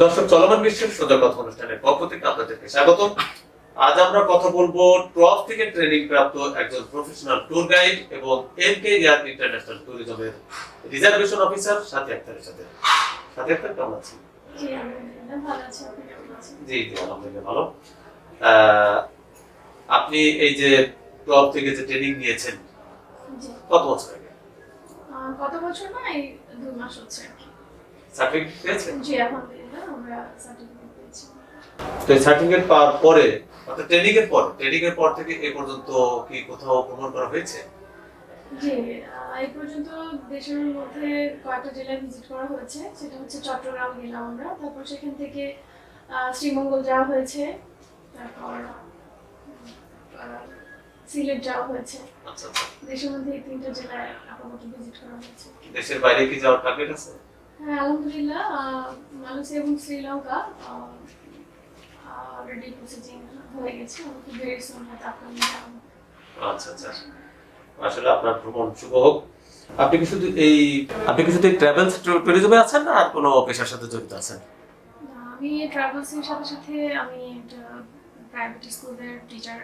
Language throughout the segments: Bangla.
দর্শক চলমান বিশ্বের সোজা কথা অনুষ্ঠানের পক্ষ থেকে আপনাদেরকে স্বাগত। আজ আমরা কথা বলব ট্রফ থেকে ট্রেনিং প্রাপ্ত একজন প্রফেশনাল ট্যুর গাইড এবং এম কে এয়ার ইন্টারন্যাশনাল ট্যুরিজমের রিজার্ভেশন অফিসার সাথী আক্তারের সাথে। সাথী আক্তার কেমন আছেন? জি জি আলহামদুলিল্লাহ ভালো। আহ, আপনি এই যে ট্রফ থেকে যে ট্রেনিং নিয়েছেন কত বছর আগে? কত বছর না এই দুই মাস হচ্ছে। সার্টিফিকেট পেয়েছেন জি আলহামদুলিল্লাহ আমরা সার্টিফিকেট পেয়েছি। তো সার্টিফিকেট পাওয়ার পরে অর্থাৎ ট্রেনিং এর পর ট্রেনিং এর পর থেকে এ পর্যন্ত কি কোথাও ভ্রমণ করা হয়েছে? জি এই পর্যন্ত দেশের মধ্যে কয়েকটা জেলায় ভিজিট করা হয়েছে। সেটা হচ্ছে চট্টগ্রাম গেলাম আমরা। তারপর সেখান থেকে শ্রীমঙ্গল যাওয়া হয়েছে। তারপর সিলেট যাওয়া হয়েছে। আচ্ছা আচ্ছা। দেশের মধ্যে এই তিনটা জেলায় আপাতত ভিজিট করা হয়েছে। দেশের বাইরে কি যাওয়ার টার্গেট আছে? হ্যাঁ আলহামদুলিল্লাহ মালয়েশিয়া এবং শ্রীলঙ্কা অলরেডি প্রসেসিং হয়ে গেছে। আমাকে ভেরি সুন হয়তো আপনার আচ্ছা আচ্ছা আসলে আপনার ভ্রমণ শুভ হোক। আপনি কি শুধু এই আপনি কি শুধু ট্রাভেল ট্যুরিজমে আছেন না আর কোনো পেশার সাথে জড়িত আছেন? আমি ট্রাভেলসের সাথে সাথে আমি একটা প্রাইভেট স্কুলের টিচার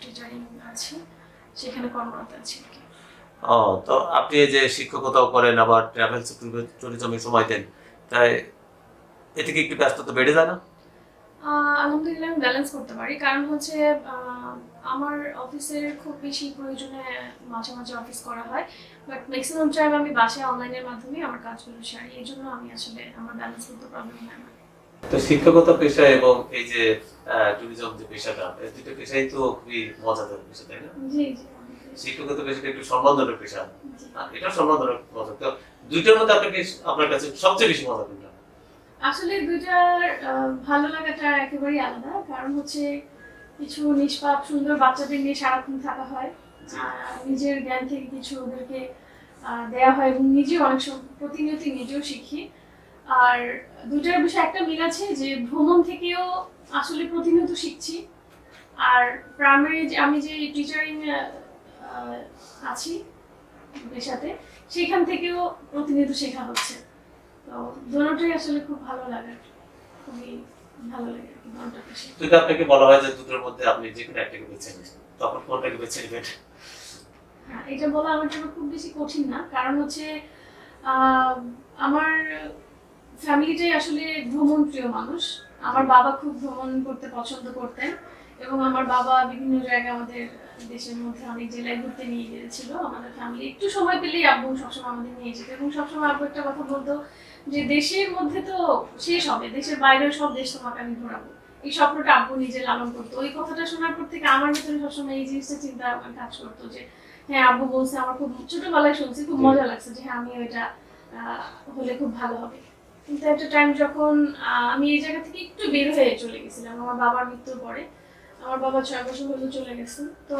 টিচারিং আছি। সেখানে কর্মরত আছি ও তো আপনি যে শিক্ষকতাও করেন আবার ট্রাভেল ট্যুরিজমে সময় দেন তাই এতে কি একটু ব্যস্ততা বেড়ে যায় না? আলহামদুলিল্লাহ আমি ব্যালেন্স করতে পারি। কারণ হচ্ছে আমার অফিসের খুব বেশি প্রয়োজনে মাঝে মাঝে অফিস করা হয়। বাট ম্যাক্সিমাম টাইম আমি বাসায় অনলাইনের মাধ্যমে আমার কাজগুলো সারি। এই জন্য আমি আসলে আমার ব্যালেন্স করতে প্রবলেম হয় না। তো শিক্ষকতা পেশা এবং এই যে ট্যুরিজম যে পেশাটা এই দুটো পেশাই তো খুবই মজাদার পেশা তাই না? জি জি। শিক্ষকতা পেশাটা একটু সম্মানজনক পেশা। এটা সম্মানজনক মজা। তো দুইটার মধ্যে আপনাকে আপনার কাছে সবচেয়ে বেশি মজা কোনটা? আসলে দুইটার ভালো লাগাটা একেবারেই আলাদা। কারণ হচ্ছে কিছু নিষ্পাপ সুন্দর বাচ্চাদের নিয়ে সারাক্ষণ থাকা হয়। নিজের জ্ঞান থেকে কিছু ওদেরকে দেয়া হয় এবং নিজেও অনেক সময় প্রতিনিয়ত নিজেও শিখি। আর দুটার বিষয়ে একটা মিল আছে যে ভ্রমণ থেকেও আসলে প্রতিনিয়ত শিখছি। আর প্রাইমারি আমি যে টিচারিং আছি পেশাতে সেখান থেকেও প্রতিনিয়ত শেখা হচ্ছে। তো দোনোটাই আসলে খুব ভালো লাগে। খুবই ভালো লাগে যদি আপনাকে বলা হয় যে দুটোর মধ্যে আপনি যে কোনো একটাকে বেছে নেন তখন কোনটাকে বেছে নেবেন? হ্যাঁ, এটা বলা আমার জন্য খুব বেশি কঠিন না। কারণ হচ্ছে আমার ফ্যামিলিটাই আসলে ভ্রমণ প্রিয় মানুষ। আমার বাবা খুব ভ্রমণ করতে পছন্দ করতেন এবং আমার বাবা বিভিন্ন জায়গায় আমাদের দেশের মধ্যে অনেক জেলায় ঘুরতে নিয়ে গিয়েছিল। আমাদের ফ্যামিলি একটু সময় পেলেই আব্বু সবসময় আমাদের নিয়ে যেত এবং সবসময় আব্বু একটা কথা বলতো যে দেশের মধ্যে তো শেষ হবে দেশের বাইরেও সব দেশ তোমাকে আমি ঘোরাবো। এই স্বপ্নটা আব্বু নিজে লালন করতো। ওই কথাটা শোনার পর থেকে আমার ভিতরে সবসময় এই জিনিসটা চিন্তা কাজ করতো যে হ্যাঁ আব্বু বলছে আমার খুব ছোটবেলায় শুনছি খুব মজা লাগছে যে হ্যাঁ আমি ওইটা আহ, হলে খুব ভালো হবে। কিন্তু একটা টাইম যখন আহ, আমি এই জায়গা থেকে একটু বের হয়ে চলে গেছিলাম আমার বাবার মৃত্যুর পরে। আমার বাবা ছয় বছর হলো চলে গেছে। তো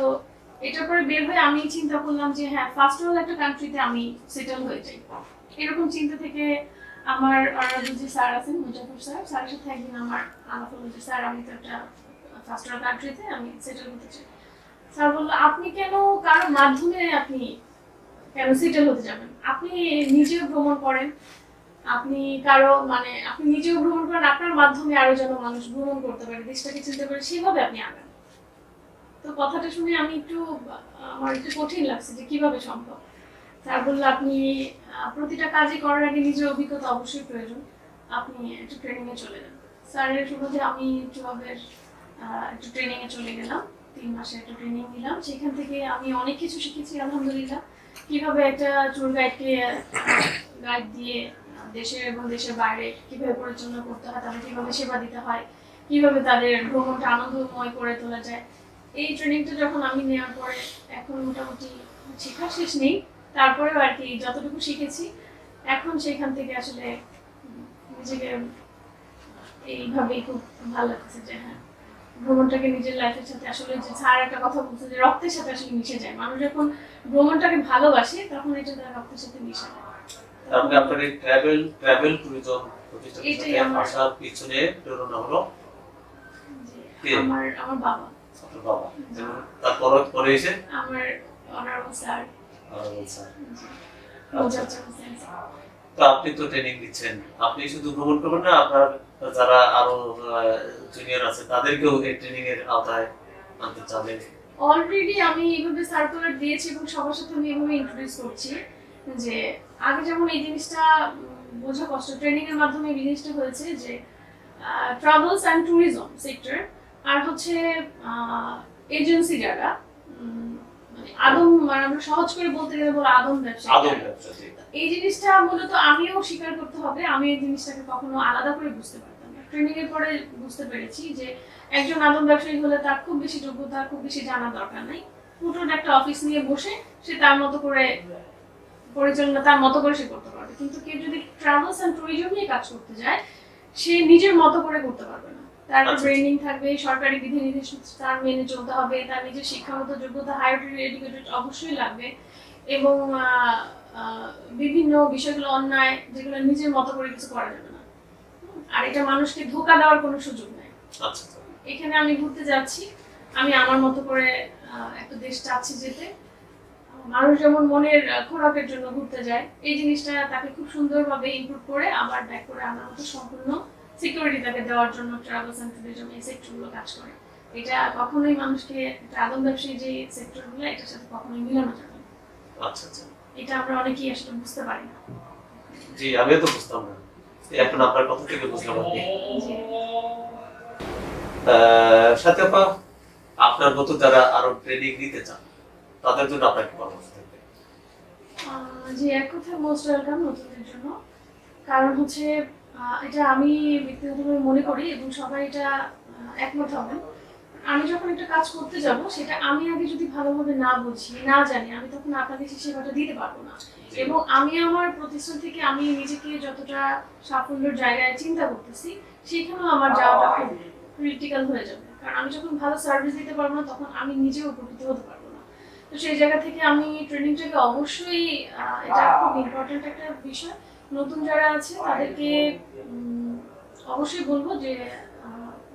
এটার পরে বের হয়ে আমি চিন্তা করলাম যে হ্যাঁ ফার্স্ট অল একটা কান্ট্রিতে আমি সেটেল হয়ে যাই। এরকম চিন্তা থেকে আমার যে স্যার আছেন মুজাফর স্যার, স্যারের সাথে একদিন আমার আলাপ হলো যে স্যার, আমি তো একটা ফার্স্ট অল কান্ট্রিতে আমি সেটেল হতে চাই। স্যার বলল, আপনি কেন, কারোর মাধ্যমে আপনি কেন সেটেল হতে যাবেন? আপনি নিজেও ভ্রমণ করেন আপনি কারও মানে আপনি নিজেও ভ্রমণ করেন, আপনার মাধ্যমে আরও যেন মানুষ ভ্রমণ করতে পারে, দেশটাকে চিনতে পারে, সেভাবে আপনি আগান। তো কথাটা শুনে আমি একটু, আমার একটু কঠিন লাগছে যে কীভাবে সম্ভব। স্যার বলল, আপনি প্রতিটা কাজই করার আগে নিজের অভিজ্ঞতা অবশ্যই প্রয়োজন। আপনি একটু ট্রেনিং এ চলে যান। স্যারের সুবাদে আমি টুয়েলভের একটু ট্রেনিং এ চলে গেলাম। তিন মাসে একটা ট্রেনিং নিলাম। সেখান থেকে আমি অনেক কিছু শিখেছি, আলহামদুলিল্লাহ। কীভাবে একটা ট্যুর গাইডকে গাইড দিয়ে দেশের এবং দেশের বাইরে কীভাবে পরিচালনা করতে হয়, তাদের কীভাবে সেবা দিতে হয়, কীভাবে তাদের ভ্রমণটা আনন্দময় করে তোলা যায়। এই ট্রেনিংটা যখন আমি নেওয়ার পরে এখন মোটামুটি শেখার শেষ নেই, তারপরেও আর কি যতটুকু শিখেছি, এখন সেখান থেকে আসলে নিজেকে এইভাবেই খুব ভালো লাগছে যে হ্যাঁ ভ্রমণটাকে নিজের লাইফের সাথে আসলে যে স্যার একটা কথা বলছে যে রক্তের সাথে আসলে মিশে যায়। মানুষ যখন ভ্রমণটাকে ভালোবাসে, তখন এটা তার রক্তের সাথে মিশে যায়। তার আপনার এই ট্রাভেল ট্রাভেল ট্যুরিজম আসার পিছনে প্রেরণা হলো আমার আমার বাবা। আপনার বাবা। এবং তারপর পরে এসে? আমার honourable sir ah, sir ji, আচ্ছা। তো আপনি তো ট্রেনিং দিচ্ছেন আপনি শুধু ভ্রমণ করবেন না আপনার যারা আরও জুনিয়র আছে তাদেরকেও এই ট্রেনিং এর আওতায় আনতে চাবেন। অলরেডি আমি এইভাবে সার্কুলার দিয়েছি এবং সবার সাথে আমি এভাবে ইন্ট্রোডিউস করছি। যে আগে যেমন এই জিনিসটা বোঝা কষ্ট ট্রেনিং এর মাধ্যমে এই জিনিসটা হয়েছে যে ট্রাভেলস অ্যান্ড ট্যুরিজম সেক্টর আর হচ্ছে এজেন্সি যারা মানে আদম মানে আমরা সহজ করে বলতে গেলে বলো আদম ব্যবসা। এই জিনিসটা মূলত আমিও স্বীকার করতে হবে আমি এই জিনিসটাকে কখনো আলাদা করে বুঝতে পারতাম না ট্রেনিং এর পরে বুঝতে পেরেছি যে একজন আদম ব্যবসায়ী হলে তার খুব বেশি যোগ্যতা খুব বেশি জানা দরকার নাই ছোট একটা অফিস নিয়ে বসে সে তার মতো করে পরিচালনা তার মতো করে সে করতে পারবে। কিন্তু কেউ যদি ট্রাভেলস অ্যান্ড ট্যুরিজম নিয়ে কাজ করতে যায় সে নিজের মতো করে করতে পারবে না। তার আচ্ছা। ট্রেনিং থাকবে সরকারি বিধিনির্দেশ তার মেনে চলতে হবে তার নিজের শিক্ষাগত যোগ্যতা হায়ার এডুকেটেড অবশ্যই লাগবে এবং বিভিন্ন বিষয়গুলো অন্যায় যেগুলো নিজের মতো করে কিছু করা যাবে না। আর এটা মানুষকে ধোকা দেওয়ার কোনো সুযোগ নেই। আচ্ছা আচ্ছা। এখানে আমি ঘুরতে যাচ্ছি। আমি আমার মতো করে একটা দেশ চাচ্ছি যেতে। মানুষ যেমন মনের খোরাকের জন্য ঘুরতে যায় এই জিনিসটা তাকে খুব সুন্দরভাবে ইনপুট করে আবার ব্যাক করে আমার মতো সম্পূর্ণ সিকিউরিটি তাকে দেওয়ার জন্য ট্রাভেলস অ্যান্ড ট্যুরিজম এই সেক্টরগুলো কাজ করে। এটা কখনোই মানুষকে একটা আদম ব্যবসায়ী যে সেক্টরগুলো এটার সাথে কখনোই মিলানো যাবে আচ্ছা আচ্ছা। এটা আমরা অনেকেই আসলে বুঝতে পারি না। জি আমিও তো বুঝতাম না। এখন আপনার কথা থেকে বুঝলাম আপনি। সাথে আপা আপনার মতো যারা আরও ট্রেনিং নিতে চান তাদের জন্য আপনার কি পরামর্শ থাকবে? জি এক কথায় মোস্ট ওয়েলকাম নতুনদের জন্য। কারণ হচ্ছে এটা আমি ব্যক্তিগতভাবে মনে করি এবং সবাই এটা একমত হবেন। আমি যখন একটা কাজ করতে যাব সেটা আমি আগে যদি ভালোভাবে না বুঝি না জানি আমি তখন আপনাকে সেই সেবাটা দিতে পারব না। এবং আমি আমার প্রতিষ্ঠান থেকে আমি নিজেকে যতটা সাফল্যের জায়গায় চিন্তা করতেছি সেখানেও আমার যাওয়াটা খুব ক্রিটিক্যাল হয়ে যাবে। কারণ আমি যখন ভালো সার্ভিস দিতে পারব না তখন আমি নিজেও উপকৃত হতে পারব। তো সেই জায়গা থেকে আমি ট্রেনিংটাকে অবশ্যই এটা খুব ইম্পর্ট্যান্ট একটা বিষয়। নতুন যারা আছে তাদেরকে অবশ্যই বলব যে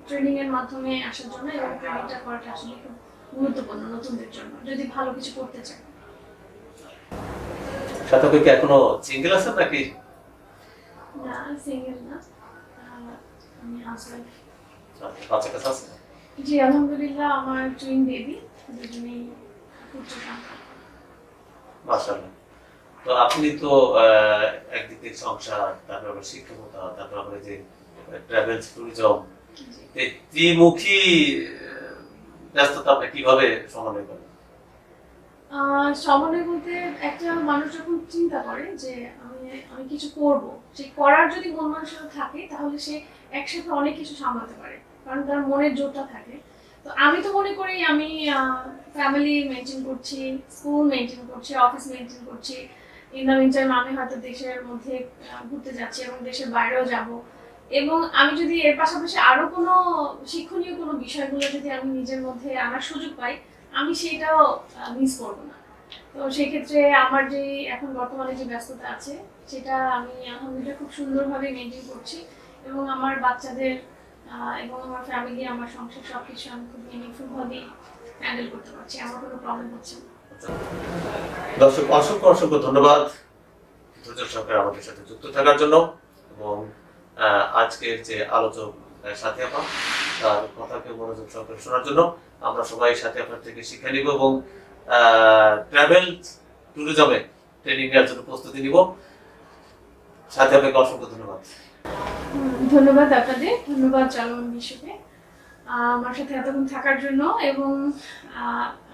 ট্রেনিং এর মাধ্যমে আসার জন্য এবং ট্রেনিংটা করাটা আসলে খুব গুরুত্বপূর্ণ নতুনদের জন্য যদি ভালো কিছু করতে চায়। সাথে কি এখনও সিঙ্গেল আছেন নাকি? না সিঙ্গেল না। আমি হাউসওয়াইফ আছে? জি আলহামদুলিল্লাহ আমার টুইন বেবি দুজনেই মাশাআল্লাহ। তো আপনি তো একদিক থেকে সংসার তারপর আবার শিক্ষকতা তারপর আবার যে ট্রাভেলস ট্যুরিজম এই ত্রিমুখী ব্যস্ততা আপনি কীভাবে সমন্বয় করেন? সমন্বয় বলতে একটা মানুষ যখন চিন্তা করে যে আমি আমি কিছু করব সেই করার যদি মন মানসিকতা থাকে তাহলে সে একসাথে অনেক কিছু সামলাতে পারে কারণ তার মনের জোরটা থাকে। তো আমি তো মনে করি আমি ফ্যামিলি মেনটেন করছি স্কুল মেনটেন করছি অফিস মেনটেন করছি। ইন দ্য মিন টাইম আমি হয়তো দেশের মধ্যে ঘুরতে যাচ্ছি এবং দেশের বাইরেও যাব। এবং আমি যদি এর পাশাপাশি আরও কোনো শিক্ষণীয় কোনো বিষয়গুলো যদি আমি নিজের মধ্যে আনার সুযোগ পাই, আমি সেটাও মিস করব না। তো সেক্ষেত্রে আমার যে এখন বর্তমানে যে ব্যস্ততা আছে, সেটা আমি আলহামদুলিল্লাহ খুব সুন্দরভাবে মেনটেন করছি। এবং আমার বাচ্চাদের এবং আমার ফ্যামিলি আমার সংসার সব কিছু আমি খুব মিনিংফুলভাবেই হ্যান্ডেল করতে পারছি আমার কোনো প্রবলেম হচ্ছে না। দর্শক অসংখ্য অসংখ্য ধন্যবাদ। ধৈর্য সরকার আমাদের সাথে যুক্ত থাকার জন্য এবং আজকের যে আলোচক সাথী আপা তার কথাকে মনোযোগ সহকারে শোনার জন্য আমরা সবাই সাথে আপনার থেকে শিক্ষা নিব এবং ট্রাভেল ট্যুরিজমে ট্রেনিং নেওয়ার জন্য প্রস্তুতি নিব। সাথে আপনাকে অসংখ্য ধন্যবাদ। ধন্যবাদ আপনাদের ধন্যবাদ বিশ্বকে। আহ, আমার সাথে এতক্ষণ থাকার জন্য এবং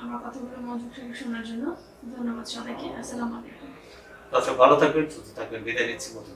আমার কথাগুলো মনোযোগ সহকারে শোনার জন্য ধন্যবাদ সবাইকে। আসসালামু আলাইকুম। আচ্ছা ভালো থাকবেন, সুস্থ থাকবেন। বিদায় নিচ্ছি মধ্যে